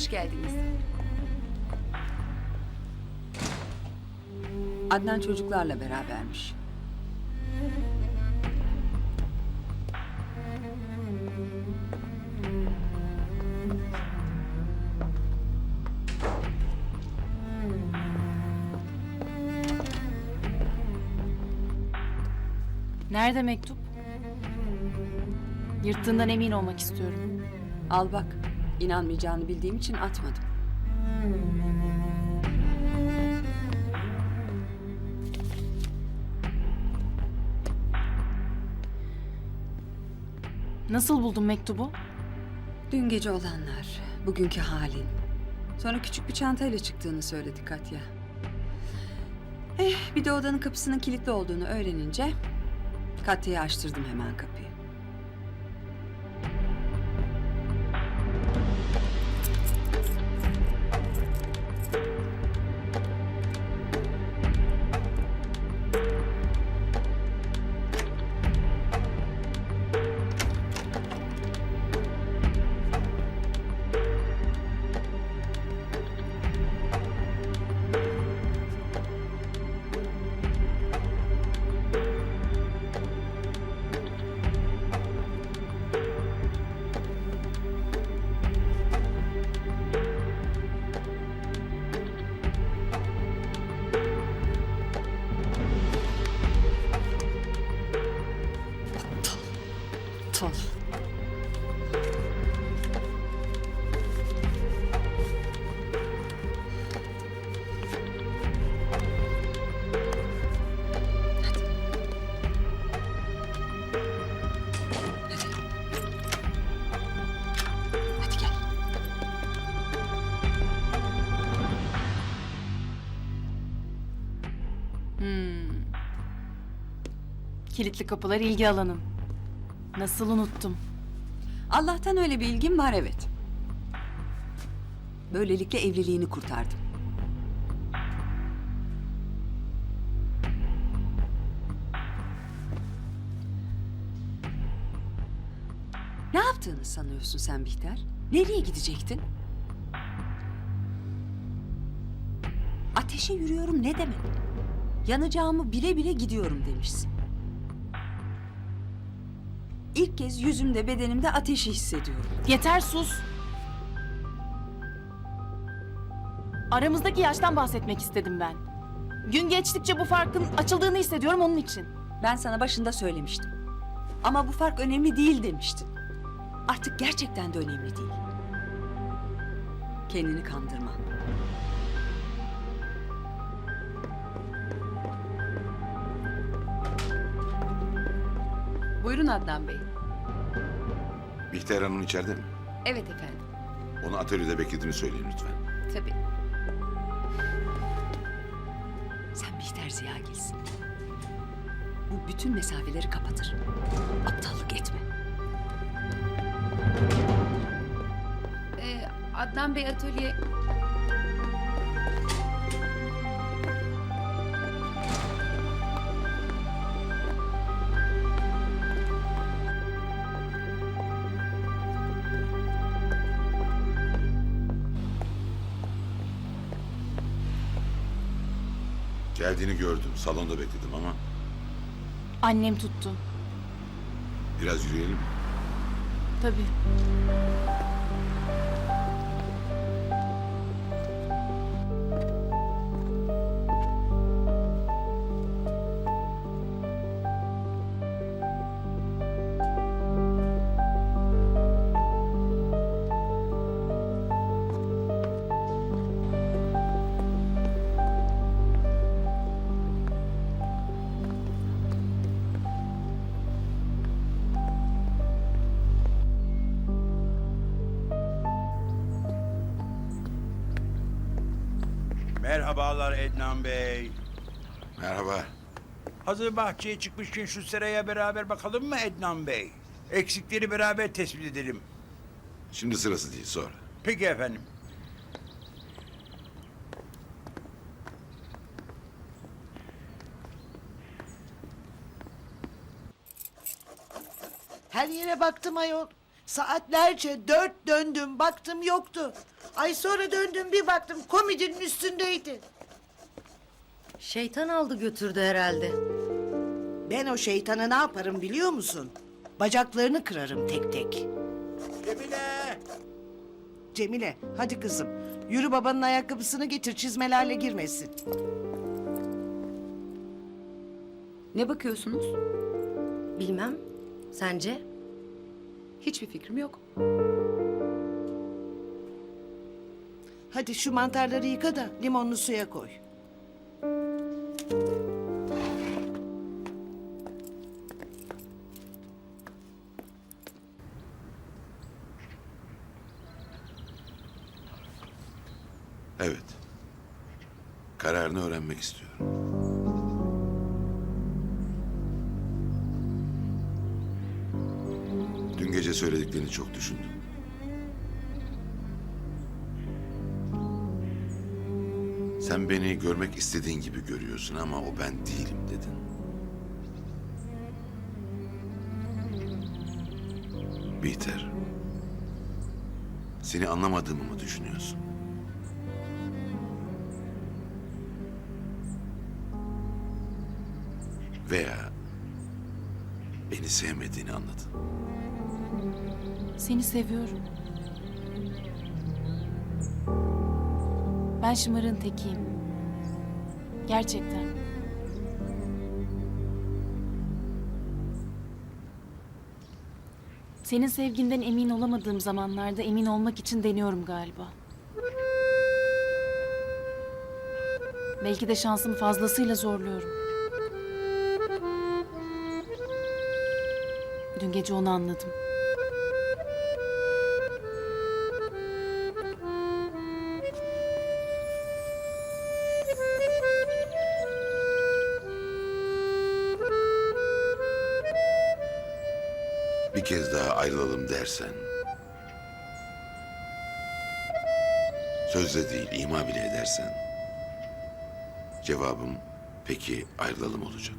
Hoş geldiniz. Adnan çocuklarla berabermiş. Nerede mektup? Yırttığından emin olmak istiyorum. Al bak, inanmayacağını bildiğim için atmadım. Nasıl buldun mektubu? Dün gece olanlar, bugünkü halin. Sonra küçük bir çantayla çıktığını söyledi Katya. Eh, bir de odanın kapısının kilitli olduğunu öğrenince... Katya'ya açtırdım hemen kapıyı. Kilitli kapılar ilgi alanın. Nasıl unuttum? Allah'tan öyle bir ilgim var evet. Böylelikle evliliğini kurtardım. Ne yaptığını sanıyorsun sen Bihter? Nereye gidecektin? Ateşe yürüyorum ne demek? Yanacağımı bile bile gidiyorum demişsin. İlk kez yüzümde bedenimde ateşi hissediyorum. Yeter sus. Aramızdaki yaştan bahsetmek istedim ben. Gün geçtikçe bu farkın açıldığını hissediyorum onun için. Ben sana başında söylemiştim. Ama bu fark önemli değil demiştin. Artık gerçekten de önemli değil. Kendini kandırma. Buyurun Adnan Bey. Bihter Hanım içeride mi? Evet efendim. Onu atölyede beklediğimi söyleyin lütfen. Tabii. Sen Bihter Ziyagil'sin. Bu bütün mesafeleri kapatır. Aptallık etme. Ee, Adnan Bey atölye... Geldiğini gördüm. Salonda bekledim ama Annem tuttu. biraz yürüyelim. Tabii. Merhabalar Ednan Bey. Merhaba. Hazır bahçeye çıkmışken şu seraya beraber bakalım mı Ednan Bey? Eksikleri beraber tespit edelim. Şimdi sırası değil sonra. Peki efendim. Her yere baktım ayol. Saatlerce dört döndüm baktım yoktu. Ay sonra döndüm bir baktım komedinin üstündeydi. Şeytan aldı götürdü herhalde. Ben o şeytanı ne yaparım biliyor musun? Bacaklarını kırarım tek tek. Cemile! Cemile hadi kızım. Yürü babanın ayakkabısını getir çizmelerle girmesin. Ne bakıyorsunuz? Bilmem. Sence? Hiçbir fikrim yok. Hadi şu mantarları yıka da limonlu suya koy. Evet. Kararını öğrenmek istiyorum. Dün gece söylediklerini çok düşündüm. Sen beni görmek istediğin gibi görüyorsun ama o ben değilim dedin. Bihter. Seni anlamadığımı mı düşünüyorsun? Veya beni sevmediğini anladın. Seni seviyorum. Ben şımarığın tekiyim. Gerçekten. Senin sevginden emin olamadığım zamanlarda emin olmak için deniyorum galiba. Belki de şansımı fazlasıyla zorluyorum. Dün gece onu anladım. Bir kez daha ayrılalım dersen... Sözle değil, ima bile edersen... Cevabım peki ayrılalım olacak.